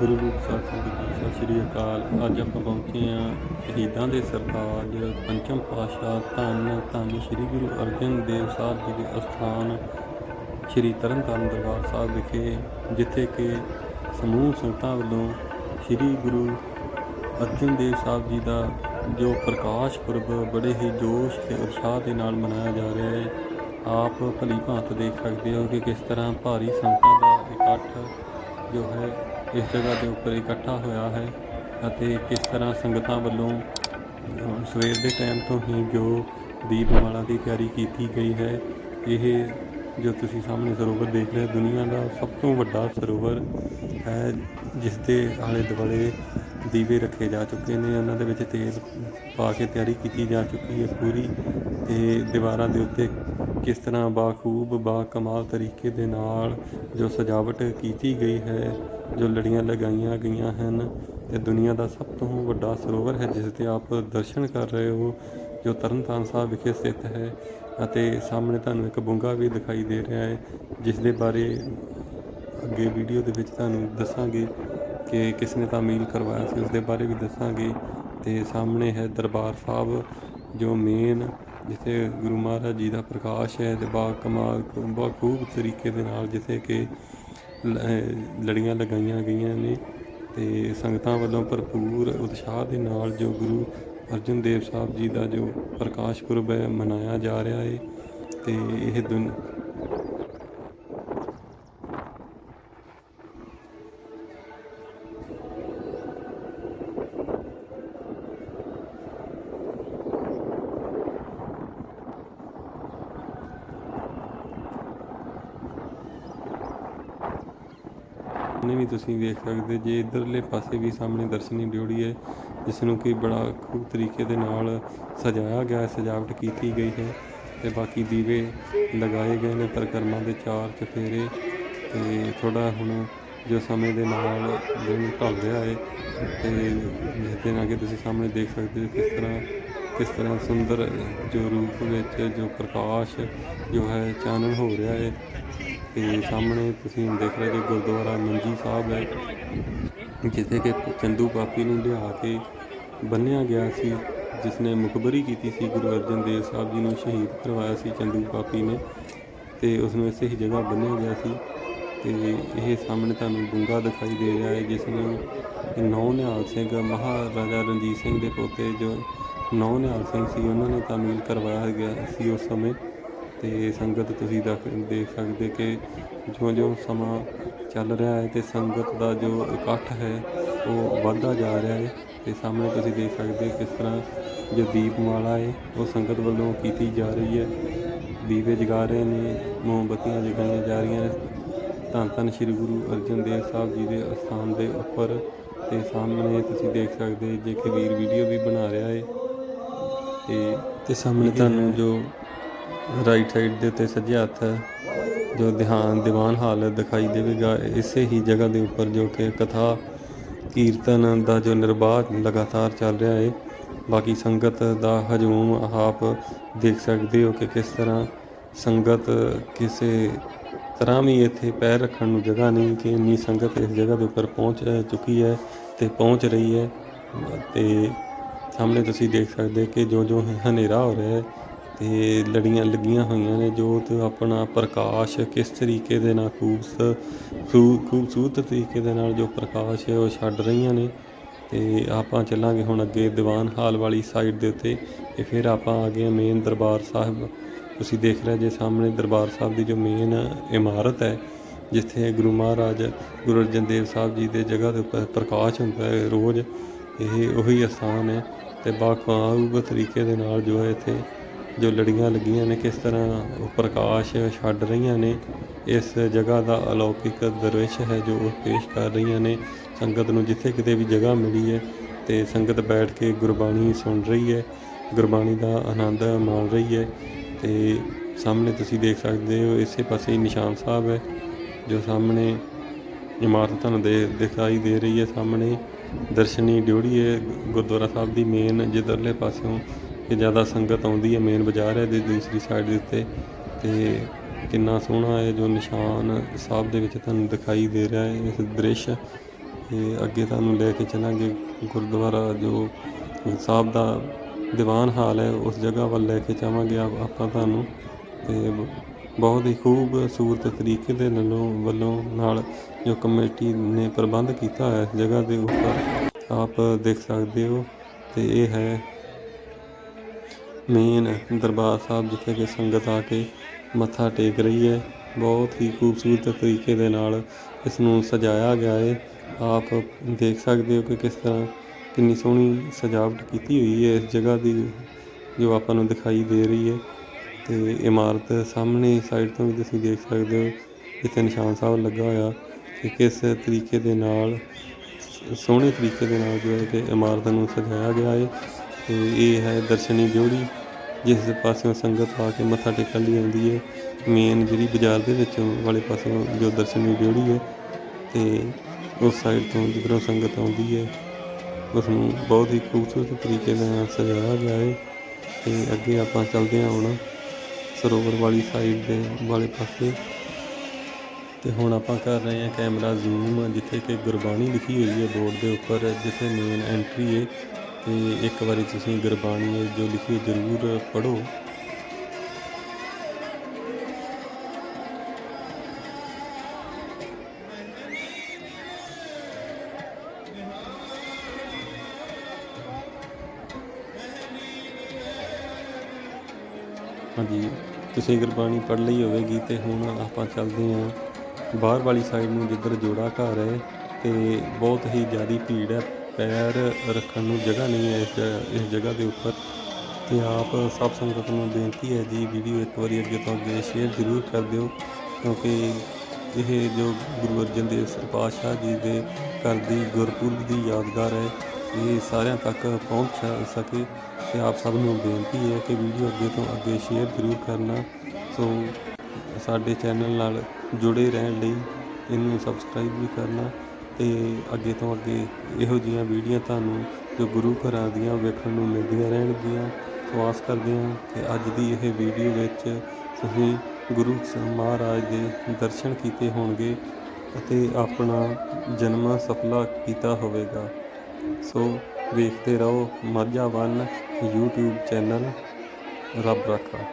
ਗੁਰੂ ਰੂਪ ਸਾਖੀ ਦੀ ਸਤਿ ਸ਼੍ਰੀ ਅਕਾਲ। ਅੱਜ ਆਪਾਂ ਪਹੁੰਚੇ ਹਾਂ ਸ਼ਹੀਦਾਂ ਦੇ ਸਰਤਾਜ ਪੰਚਮ ਪਾਤਸ਼ਾਹ ਧੰਨ ਧੰਨ ਸ਼੍ਰੀ ਗੁਰੂ ਅਰਜਨ ਦੇਵ ਸਾਹਿਬ ਜੀ ਦੇ ਅਸਥਾਨ ਸ਼੍ਰੀ ਤਰਨਤਾਰਨ ਦਰਬਾਰ ਸਾਹਿਬ ਵਿਖੇ, ਜਿੱਥੇ ਕਿ ਸਮੂਹ ਸੰਗਤਾਂ ਵੱਲੋਂ ਸ਼੍ਰੀ ਗੁਰੂ ਅਰਜਨ ਦੇਵ ਸਾਹਿਬ ਜੀ ਦਾ ਜੋ ਪ੍ਰਕਾਸ਼ ਪੁਰਬ ਬੜੇ ਹੀ ਜੋਸ਼ ਤੇ ਉਤਸ਼ਾਹ ਦੇ ਨਾਲ ਮਨਾਇਆ ਜਾ ਰਿਹਾ ਹੈ। ਆਪ ਭਲੀ ਭਾਂਤ ਦੇਖ ਸਕਦੇ ਹੋ ਕਿ ਕਿਸ ਤਰ੍ਹਾਂ ਭਾਰੀ ਸੰਗਤਾਂ ਦਾ ਇਕੱਠ ਜੋ ਹੈ ਇਸ ਜਗ੍ਹਾ ਦੇ ਉੱਪਰ ਇਕੱਠਾ ਹੋਇਆ ਹੈ ਅਤੇ ਕਿਸ ਤਰ੍ਹਾਂ ਸੰਗਤਾਂ ਵੱਲੋਂ ਸਵੇਰ ਦੇ ਟਾਈਮ ਤੋਂ ਹੀ ਜੋ ਦੀਪਮਾਲਾ ਦੀ ਤਿਆਰੀ ਕੀਤੀ ਗਈ ਹੈ, ਇਹ ਜੋ ਤੁਸੀਂ ਸਾਹਮਣੇ ਸਰੋਵਰ ਦੇਖ ਰਹੇ ਦੁਨੀਆ ਦਾ ਸਭ ਤੋਂ ਵੱਡਾ ਸਰੋਵਰ ਹੈ, ਜਿਸ ਦੇ ਆਲੇ ਦੁਆਲੇ ਦੀਵੇ ਰੱਖੇ ਜਾ ਚੁੱਕੇ ਨੇ, ਉਹਨਾਂ ਦੇ ਵਿੱਚ ਤੇਲ ਪਾ ਕੇ ਤਿਆਰੀ ਕੀਤੀ ਜਾ ਚੁੱਕੀ ਹੈ ਪੂਰੀ ਤੇ ਦੀਵਾਰਾਂ ਦੇ ਉੱਤੇ ਕਿਸ ਤਰ੍ਹਾਂ ਬਾਖੂਬ ਬਾ ਕਮਾਲ ਤਰੀਕੇ ਦੇ ਨਾਲ ਜੋ ਸਜਾਵਟ ਕੀਤੀ ਗਈ ਹੈ ਜੋ ਲੜੀਆਂ ਲਗਾਈਆਂ ਗਈਆਂ ਹਨ ਤੇ ਦੁਨੀਆ ਦਾ ਸਭ ਤੋਂ ਵੱਡਾ ਸਰੋਵਰ ਹੈ, ਜਿਸ 'ਤੇ ਆਪ ਦਰਸ਼ਨ ਕਰ ਰਹੇ ਹੋ, ਜੋ ਤਰਨਤਾਰਨ ਸਾਹਿਬ ਵਿਖੇ ਸਥਿਤ ਹੈ ਅਤੇ ਸਾਹਮਣੇ ਤੁਹਾਨੂੰ ਇੱਕ ਬੁੰਗਾ ਵੀ ਦਿਖਾਈ ਦੇ ਰਿਹਾ ਹੈ, ਜਿਸ ਦੇ ਬਾਰੇ ਅੱਗੇ ਵੀਡੀਓ ਦੇ ਵਿੱਚ ਤੁਹਾਨੂੰ ਦੱਸਾਂਗੇ ਕਿ ਕਿਸ ਨੇ ਤਾਮੀਲ ਕਰਵਾਇਆ ਸੀ, ਉਸ ਦੇ ਬਾਰੇ ਵੀ ਦੱਸਾਂਗੇ। ਤੇ ਸਾਹਮਣੇ ਹੈ ਦਰਬਾਰ ਸਾਹਿਬ, ਜੋ ਮੇਨ, ਜਿੱਥੇ ਗੁਰੂ ਮਹਾਰਾਜ ਜੀ ਦਾ ਪ੍ਰਕਾਸ਼ ਹੈ ਤੇ ਬਾ ਕਮਾਲ ਬਹੁਤ ਖੂਬ ਤਰੀਕੇ ਦੇ ਨਾਲ ਜਿੱਥੇ ਕਿ ਲੜੀਆਂ ਲਗਾਈਆਂ ਗਈਆਂ ਨੇ ਤੇ ਸੰਗਤਾਂ ਵੱਲੋਂ ਭਰਪੂਰ ਉਤਸ਼ਾਹ ਦੇ ਨਾਲ ਜੋ ਗੁਰੂ ਅਰਜਨ ਦੇਵ ਸਾਹਿਬ ਜੀ ਦਾ ਜੋ ਪ੍ਰਕਾਸ਼ ਪੁਰਬ ਹੈ, ਮਨਾਇਆ ਜਾ ਰਿਹਾ ਹੈ ਤੇ ਇਹ ਦੁਨ ਵੀ ਤੁਸੀਂ ਵੇਖ ਸਕਦੇ, ਜੇ ਇਧਰਲੇ ਪਾਸੇ ਵੀ ਸਾਹਮਣੇ ਦਰਸ਼ਨੀ ਡਿਓੜੀ ਹੈ ਜਿਸ ਨੂੰ ਕਿ ਬੜਾ ਖੂਬ ਤਰੀਕੇ ਦੇ ਨਾਲ ਸਜਾਇਆ ਗਿਆ ਹੈ, ਸਜਾਵਟ ਕੀਤੀ ਗਈ ਹੈ ਤੇ ਬਾਕੀ ਦੀਵੇ ਲਗਾਏ ਗਏ ਨੇ ਪਰਿਕਰਮਾ ਦੇ ਚਾਰ ਚਫੇਰੇ ਤੇ ਥੋੜਾ ਹੁਣ ਜੋ ਸਮੇਂ ਦੇ ਨਾਲ ਦਿਨ ਢਲ ਰਿਹਾ ਹੈ ਤੇ ਜਿਸ ਦੇ ਨਾਲ ਕਿ ਤੁਸੀਂ ਸਾਹਮਣੇ ਦੇਖ ਸਕਦੇ ਹੋ ਕਿਸ ਤਰ੍ਹਾਂ ਕਿਸ ਤਰ੍ਹਾਂ ਸੁੰਦਰ ਜੋ ਰੂਪ ਵਿੱਚ ਜੋ ਪ੍ਰਕਾਸ਼ ਜੋ ਹੈ ਚਾਨਣ ਹੋ ਰਿਹਾ ਹੈ। ਤੇ ਸਾਹਮਣੇ ਤੁਸੀਂ ਦੇਖ ਰਹੇ ਜੋ ਗੁਰਦੁਆਰਾ ਮੰਜੀ ਸਾਹਿਬ ਹੈ, ਜਿੱਥੇ ਕਿ ਚੰਦੂ ਪਾਪੀ ਨੂੰ ਲਿਆ ਕੇ ਬੰਨਿਆ ਗਿਆ ਸੀ ਜਿਸ ਨੇ ਮੁਖਬਰੀ ਕੀਤੀ ਸੀ, ਗੁਰੂ ਅਰਜਨ ਦੇਵ ਸਾਹਿਬ ਜੀ ਨੂੰ ਸ਼ਹੀਦ ਕਰਵਾਇਆ ਸੀ ਚੰਦੂ ਪਾਪੀ ਨੇ ਤੇ ਉਸ ਨੂੰ ਇਸੇ ਹੀ ਜਗ੍ਹਾ ਬੰਨਿਆ ਗਿਆ ਸੀ ਤੇ ਇਹ ਸਾਹਮਣੇ ਤੁਹਾਨੂੰ ਡੂੰਗਾ ਦਿਖਾਈ ਦੇ ਰਿਹਾ ਹੈ, ਜਿਸ ਨੂੰ ਨੌ ਨਿਹਾਲ ਸਿੰਘ ਮਹਾਰਾਜਾ ਰਣਜੀਤ ਸਿੰਘ ਦੇ ਪੋਤੇ ਜੋ ਨੌ ਨਿਹਾਲ ਸਿੰਘ ਸੀ, ਉਹਨਾਂ ਨੇ ਤਾਮੀਲ ਕਰਵਾਇਆ ਗਿਆ ਸੀ ਉਸ ਸਮੇਂ। ਤੇ ਸੰਗਤ ਤੁਸੀਂ ਦੇਖ ਦੇਖ ਸਕਦੇ ਕਿ ਜਿਉਂ-ਜਿਉਂ ਸਮਾਂ ਚੱਲ ਰਿਹਾ ਹੈ ਤੇ ਸੰਗਤ ਦਾ ਜੋ ਇਕੱਠ ਹੈ ਉਹ ਵੱਧਦਾ ਜਾ ਰਿਹਾ ਹੈ। ਤੇ ਸਾਹਮਣੇ ਤੁਸੀਂ ਦੇਖ ਸਕਦੇ ਹੋ ਕਿਸ ਤਰ੍ਹਾਂ ਜੋ ਦੀਪਮਾਲਾ ਹੈ ਉਹ ਸੰਗਤ ਵੱਲੋਂ ਕੀਤੀ ਜਾ ਰਹੀ ਹੈ। ਦੀਵੇ ਜਗਾ ਰਹੇ ਨੇ ਮੋਮਬੱਤੀਆਂ ਜਗਾਈਆਂ ਜਾ ਰਹੀਆਂ ਨੇ। ਧੰਨ ਧੰਨ ਸ਼੍ਰੀ ਗੁਰੂ ਅਰਜਨ ਦੇਵ ਸਾਹਿਬ ਜੀ ਦੇ ਅਸਥਾਨ ਦੇ ਉੱਪਰ ਤੇ ਸਾਹਮਣੇ ਤੁਸੀਂ ਦੇਖ ਸਕਦੇ ਜੇ ਕਿ ਵੀਰ ਵੀਡੀਓ ਵੀ ਬਣਾ ਰਿਹਾ ਹੈ। ਤੇ ਤੇ ਸਾਹਮਣੇ ਤੁਹਾਨੂੰ ਜੋ ਰਾਈਟ ਸਾਈਡ ਦੇ ਉੱਤੇ ਸੱਜੇ ਹੱਥ ਜੋ ਦਿਹਾਨ ਦੀਵਾਨ ਹਾਲ ਦਿਖਾਈ ਦੇਵੇਗਾ, ਇਸੇ ਹੀ ਜਗ੍ਹਾ ਦੇ ਉੱਪਰ ਜੋ ਕਿ ਕਥਾ, ਕੀਰਤਨ ਦਾ ਜੋ ਨਿਰਵਾਹ ਲਗਾਤਾਰ ਚੱਲ ਰਿਹਾ ਹੈ। ਬਾਕੀ ਸੰਗਤ ਦਾ ਹਜੂਮ ਆਪ ਦੇਖ ਸਕਦੇ ਹੋ ਕਿ ਕਿਸ ਤਰ੍ਹਾਂ ਸੰਗਤ ਕਿਸੇ ਤਰ੍ਹਾਂ ਵੀ ਇੱਥੇ ਪੈਰ ਰੱਖਣ ਨੂੰ ਜਗ੍ਹਾ ਨਹੀਂ ਕਿ ਇੰਨੀ ਸੰਗਤ ਇਸ ਜਗ੍ਹਾ ਦੇ ਉੱਪਰ ਪਹੁੰਚ ਚੁੱਕੀ ਹੈ ਤੇ ਪਹੁੰਚ ਰਹੀ ਹੈ। ਤੇ ਸਾਹਮਣੇ ਤੁਸੀਂ ਦੇਖ ਸਕਦੇ ਕਿ ਜੋ ਜੋ ਹਨੇਰਾ ਹੋ ਰਿਹਾ ਹੈ ਤੇ ਲੜੀਆਂ ਲੱਗੀਆਂ ਹੋਈਆਂ ਨੇ ਜੋਤ ਆਪਣਾ ਪ੍ਰਕਾਸ਼ ਕਿਸ ਤਰੀਕੇ ਦੇ ਨਾਲ ਖੂਬਸ ਖੂਬਸੂਰਤ ਤਰੀਕੇ ਦੇ ਨਾਲ ਜੋ ਪ੍ਰਕਾਸ਼ ਹੈ, ਉਹ ਛੱਡ ਰਹੀਆਂ ਨੇ। ਤੇ ਆਪਾਂ ਚੱਲਾਂਗੇ ਹੁਣ ਅੱਗੇ ਦੀਵਾਨ ਹਾਲ ਵਾਲੀ ਸਾਈਡ ਦੇ ਉੱਤੇ ਤੇ ਫਿਰ ਆਪਾਂ ਆ ਗਏ ਮੇਨ ਦਰਬਾਰ ਸਾਹਿਬ। ਤੁਸੀਂ ਦੇਖ ਰਹੇ ਜੇ ਸਾਹਮਣੇ ਦਰਬਾਰ ਸਾਹਿਬ ਦੀ ਜੋ ਮੇਨ ਇਮਾਰਤ ਹੈ, ਜਿੱਥੇ ਗੁਰੂ ਮਹਾਰਾਜ, ਗੁਰੂ ਅਰਜਨ ਦੇਵ ਸਾਹਿਬ ਜੀ ਦੇ ਜਗ੍ਹਾ ਦੇ ਉੱਪਰ ਪ੍ਰਕਾਸ਼ ਹੁੰਦਾ ਹੈ ਰੋਜ਼, ਇਹ ਉਹੀ ਅਸਥਾਨ ਹੈ ਤੇ ਬਾਖੂਬ ਤਰੀਕੇ ਦੇ ਨਾਲ ਜੋ ਹੈ ਇੱਥੇ ਜੋ ਲੜੀਆਂ ਲੱਗੀਆਂ ਨੇ ਕਿਸ ਤਰ੍ਹਾਂ ਉਹ ਪ੍ਰਕਾਸ਼ ਛੱਡ ਰਹੀਆਂ ਨੇ, ਇਸ ਜਗ੍ਹਾ ਦਾ ਅਲੌਕਿਕ ਦ੍ਰਿਸ਼ ਹੈ ਜੋ ਉਹ ਪੇਸ਼ ਕਰ ਰਹੀਆਂ ਨੇ। ਸੰਗਤ ਨੂੰ ਜਿੱਥੇ ਕਿਤੇ ਵੀ ਜਗ੍ਹਾ ਮਿਲੀ ਹੈ ਤੇ ਸੰਗਤ ਬੈਠ ਕੇ ਗੁਰਬਾਣੀ ਸੁਣ ਰਹੀ ਹੈ, ਗੁਰਬਾਣੀ ਦਾ ਆਨੰਦ ਮਾਣ ਰਹੀ ਹੈ ਤੇ ਸਾਹਮਣੇ ਤੁਸੀਂ ਦੇਖ ਸਕਦੇ ਹੋ, ਇਸੇ ਪਾਸੇ ਨਿਸ਼ਾਨ ਸਾਹਿਬ ਹੈ, ਜੋ ਸਾਹਮਣੇ ਇਮਾਰਤ ਤੁਹਾਨੂੰ ਦੇ, ਦਿਖਾਈ ਦੇ ਰਹੀ ਹੈ। ਸਾਹਮਣੇ ਦਰਸ਼ਨੀ ਡਿਊੜੀ ਹੈ, ਗੁਰਦੁਆਰਾ ਸਾਹਿਬ ਦੀ ਮੇਨ ਜਿੱਧਰਲੇ ਪਾਸਿਓਂ ਕਿ ਜ਼ਿਆਦਾ ਸੰਗਤ ਆਉਂਦੀ ਹੈ ਮੇਨ ਬਾਜ਼ਾਰ ਹੈ ਦੀ ਦੂਸਰੀ ਸਾਈਡ ਦੇ ਉੱਤੇ। ਤੇ ਕਿੰਨਾ ਸੋਹਣਾ ਹੈ ਜੋ ਨਿਸ਼ਾਨ ਸਾਹਿਬ ਦੇ ਵਿੱਚ ਤੁਹਾਨੂੰ ਦਿਖਾਈ ਦੇ ਰਿਹਾ ਹੈ, ਇਸ ਦ੍ਰਿਸ਼। ਤੇ ਅੱਗੇ ਤੁਹਾਨੂੰ ਲੈ ਕੇ ਚੱਲਾਂਗੇ ਗੁਰਦੁਆਰਾ ਜੋ ਸਾਹਿਬ ਦਾ ਦੀਵਾਨ ਹਾਲ ਹੈ, ਉਸ ਜਗ੍ਹਾ ਵੱਲ ਲੈ ਕੇ ਜਾਵਾਂਗੇ ਆਪ- ਆਪਾਂ ਤੁਹਾਨੂੰ। ਤੇ ਬ- ਬਹੁਤ ਹੀ ਖੂਬਸੂਰਤ ਤਰੀਕੇ ਦੇ ਨਾਲੋਂ ਵੱਲੋਂ ਨਾਲ ਜੋ ਕਮੇਟੀ ਨੇ ਪ੍ਰਬੰਧ ਕੀਤਾ ਹੈ, ਇਸ ਜਗ੍ਹਾ ਦੇ ਉੱਪਰ, ਆਪ ਦੇਖ ਸਕਦੇ ਹੋ। ਤੇ ਇਹ ਹੈ ਮੇਨ ਦਰਬਾਰ ਸਾਹਿਬ ਜਿੱਥੇ ਕਿ ਸੰਗਤ ਆ ਕੇ ਮੱਥਾ ਟੇਕ ਰਹੀ ਹੈ। ਬਹੁਤ ਹੀ ਖੂਬਸੂਰਤ ਤਰੀਕੇ ਦੇ ਨਾਲ ਇਸ ਨੂੰ ਸਜਾਇਆ ਗਿਆ ਹੈ। ਆਪ ਦੇਖ ਸਕਦੇ ਹੋ ਕਿ ਕਿਸ ਤਰ੍ਹਾਂ ਕਿੰਨੀ ਸੋਹਣੀ ਸਜਾਵਟ ਕੀਤੀ ਹੋਈ ਹੈ ਇਸ ਜਗ੍ਹਾ ਦੀ ਜੋ ਆਪਾਂ ਨੂੰ ਦਿਖਾਈ ਦੇ ਰਹੀ ਹੈ। ਤੇ ਇਮਾਰਤ ਸਾਹਮਣੇ ਸਾਈਡ ਤੋਂ ਵੀ ਤੁਸੀਂ ਦੇਖ ਸਕਦੇ ਹੋ, ਜਿੱਥੇ ਨਿਸ਼ਾਨ ਸਾਹਿਬ ਲੱਗਾ ਹੋਇਆ ਕਿ ਕਿਸ ਤਰੀਕੇ ਦੇ ਨਾਲ, ਸੋਹਣੇ ਤਰੀਕੇ ਦੇ ਨਾਲ ਜੋ ਹੈ ਕਿ ਇਮਾਰਤ ਨੂੰ ਸਜਾਇਆ ਗਿਆ ਹੈ। ਤੇ ਇਹ ਹੈ ਦਰਸ਼ਨੀ ਦਿਉੜੀ ਜਿਸ ਪਾਸਿਓਂ ਸੰਗਤ ਆ ਕੇ ਮੱਥਾ ਟੇਕਣ ਲਈ ਆਉਂਦੀ ਹੈ ਮੇਨ ਜਿਹੜੀ ਬਾਜ਼ਾਰ ਦੇ ਵਿੱਚ ਵਾਲੇ ਪਾਸਿਓਂ ਜੋ ਦਰਸ਼ਨੀ ਦਿਉੜੀ ਹੈ, ਤੇ ਉਸ ਸਾਈਡ ਤੋਂ ਜਿੱਧਰੋਂ ਸੰਗਤ ਆਉਂਦੀ ਹੈ ਉਸ ਨੂੰ ਬਹੁਤ ਹੀ ਖੂਬਸੂਰਤ ਤਰੀਕੇ ਦੇ ਨਾਲ ਸਜਾਇਆ ਗਿਆ ਹੈ, ਤੇ ਅੱਗੇ ਆਪਾਂ ਚੱਲਦੇ ਹਾਂ ਹੁਣ ਸਰੋਵਰ ਵਾਲੀ ਸਾਈਡ ਦੇ ਵਾਲੇ ਪਾਸੇ। ਤੇ ਹੁਣ ਆਪਾਂ ਕਰ ਰਹੇ ਹਾਂ ਕੈਮਰਾ ਜ਼ੂਮ ਜਿੱਥੇ ਕਿ ਗੁਰਬਾਣੀ ਲਿਖੀ ਹੋਈ ਹੈ ਬੋਰਡ ਦੇ ਉੱਪਰ, ਜਿੱਥੇ ਮੇਨ ਐਂਟਰੀ ਹੈ। ਤੇ ਇੱਕ ਵਾਰੀ ਤੁਸੀਂ ਗੁਰਬਾਣੀ ਜੋ ਲਿਖੀ ਜ਼ਰੂਰ ਪੜ੍ਹੋ। ਹਾਂਜੀ, ਤੁਸੀਂ ਗੁਰਬਾਣੀ ਪੜ੍ਹ ਲਈ ਹੋਵੇਗੀ ਤੇ ਹੁਣ ਆਪਾਂ ਚੱਲਦੇ ਹਾਂ। ਬਾਹਰ ਵਾਲੀ ਸਾਈਡ ਨੂੰ ਜਿੱਧਰ ਜੋੜਾ ਘਰ ਹੈ ਤੇ ਬਹੁਤ ਹੀ ਜ਼ਿਆਦੀ ਭੀੜ ਹੈ। ਪੈਰ ਰੱਖਣ ਨੂੰ ਜਗ੍ਹਾ ਨਹੀਂ ਹੈ ਇਸ ਇਸ ਜਗ੍ਹਾ ਦੇ ਉੱਪਰ। ਤੇ ਆਪ ਸਭ ਸੰਗਤ ਨੂੰ ਬੇਨਤੀ ਹੈ ਜੀ, ਵੀਡੀਓ ਇੱਕ ਵਾਰੀ ਅੱਗੇ ਤੋਂ ਅੱਗੇ ਸ਼ੇਅਰ ਜ਼ਰੂਰ ਕਰ ਦਿਓ, ਕਿਉਂਕਿ ਇਹ ਜੋ ਗੁਰੂ ਅਰਜਨ ਦੇਵ ਸ- ਪਾਤਸ਼ਾਹ ਜੀ ਦੇ ਘਰ ਦੀ ਗੁਰਪੁਰਬ ਦੀ ਯਾਦਗਾਰ ਹੈ, ਇਹ ਸਾਰਿਆਂ ਤੱਕ ਪਹੁੰਚ ਸਕੇ ਤੇ ਆਪ ਸਭ ਨੂੰ ਬੇਨਤੀ ਹੈ ਕਿ ਵੀਡੀਓ ਅੱਗੇ ਤੋਂ ਅੱਗੇ ਸ਼ੇਅਰ ਜ਼ਰੂਰ ਕਰਨਾ। ਸੋ ਸਾਡੇ ਚੈਨਲ ਨਾਲ ਜੁੜੇ ਰਹਿਣ ਲਈ ਇਹਨੂੰ ਸਬਸਕ੍ਰਾਈਬ ਵੀ ਕਰਨਾ ਅਤੇ ਅੱਗੇ ਤੋਂ ਅੱਗੇ ਇਹੋ ਜਿਹੀਆਂ ਵੀਡੀਓ ਤੁਹਾਨੂੰ ਜੋ ਗੁਰੂ ਘਰਾਂ ਦੀਆਂ ਵੇਖਣ ਨੂੰ ਮਿਲਦੀਆਂ ਰਹਿਣਗੀਆਂ। ਸੋ ਆਸ ਕਰਦੇ ਹਾਂ ਕਿ ਅੱਜ ਦੀ ਇਹ ਵੀਡੀਓ ਵਿੱਚ ਤੁਸੀਂ ਗੁਰੂ ਮਹਾਰਾਜ ਦੇ ਦਰਸ਼ਨ ਕੀਤੇ ਹੋਣਗੇ ਅਤੇ ਆਪਣਾ ਜਨਮ ਸਫਲਾ ਕੀਤਾ ਹੋਵੇਗਾ। ਸੋ ਵੇਖਦੇ ਰਹੋ ਮਾਝਾ ਵਨ YouTube ਚੈਨਲ, ਰੱਬ ਰਾਖਾ।